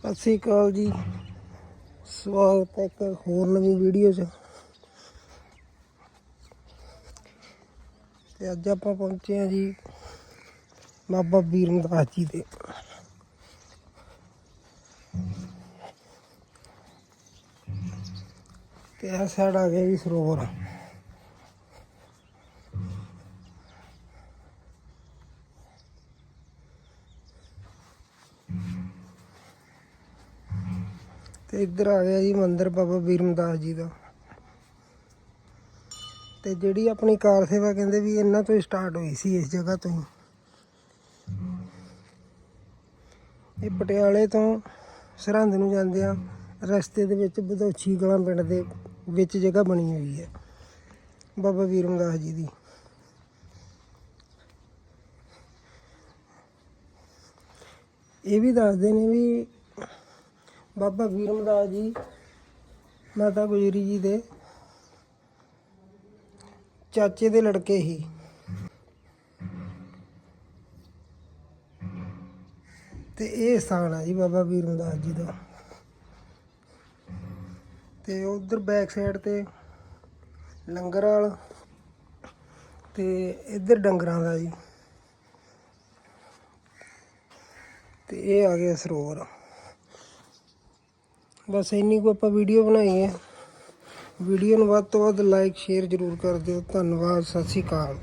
ਸਤਿ ਸ੍ਰੀ ਅਕਾਲ ਜੀ। ਸਵਾਗਤ ਹੈ ਇੱਕ ਹੋਰ ਨਵੀਂ ਵੀਡੀਓ 'ਚ। ਤੇ ਅੱਜ ਆਪਾਂ ਪਹੁੰਚੇ ਹਾਂ ਜੀ ਬਾਬਾ ਵੀਰਮਦਾਸ ਜੀ ਦੇ। ਤੇ ਇਹ ਸਾਈਡ ਆ ਗਿਆ ਜੀ ਸਰੋਵਰ। ਤੇ ਇੱਧਰ ਆ ਗਿਆ ਜੀ ਮੰਦਿਰ ਬਾਬਾ ਵੀਰਮਦਾਸ ਜੀ ਦਾ। ਤੇ ਜਿਹੜੀ ਆਪਣੀ ਕਾਰ ਸੇਵਾ ਕਹਿੰਦੇ ਵੀ ਇਹਨਾਂ ਤੋਂ ਹੀ ਸਟਾਰਟ ਹੋਈ ਸੀ ਇਸ ਜਗ੍ਹਾ ਤੋਂ ਹੀ। ਇਹ ਪਟਿਆਲੇ ਤੋਂ ਸਰਹੰਦ ਨੂੰ ਜਾਂਦੇ ਆ, ਰਸਤੇ ਦੇ ਵਿੱਚ ਬਦੋਛੀ ਕਲਾਂ ਪਿੰਡ ਦੇ ਵਿੱਚ ਜਗ੍ਹਾ ਬਣੀ ਹੋਈ ਹੈ, ਬਾਬਾ ਵੀਰਮਦਾਸ ਜੀ ਦੀ। ਇਹ ਵੀ ਦੱਸਦੇ ਨੇ ਵੀ ਬਾਬਾ ਵੀਰਮਦਾਸ ਜੀ, ਮਾਤਾ ਗੁਜਰੀ ਜੀ ਦੇ ਚਾਚੇ ਦੇ ਲੜਕੇ ਹੀ। ਤੇ ਇਹ ਸਥਾਨ ਆ ਜੀ ਬਾਬਾ ਵੀਰਮਦਾਸ ਜੀ ਦਾ। ਤੇ ਉਧਰ ਬੈਕ ਸਾਈਡ ਤੇ ਲੰਗਰ ਵਾਲ ਤੇ ਇੱਧਰ ਡੰਗਰਾਂ ਦਾ ਜੀ। ਤੇ ਇਹ ਆ ਗਿਆ ਸਰੋਵਰ। ਬਸ ਇੰਨੀ ਕੁ ਆਪਾਂ ਵੀਡੀਓ ਬਣਾਈ ਹੈ। ਵੀਡੀਓ ਨੂੰ ਵੱਧ ਤੋਂ ਵੱਧ ਲਾਈਕ ਸ਼ੇਅਰ ਜ਼ਰੂਰ ਕਰ ਦਿਓ। ਧੰਨਵਾਦ, ਸਤਿ ਸ਼੍ਰੀ ਅਕਾਲ।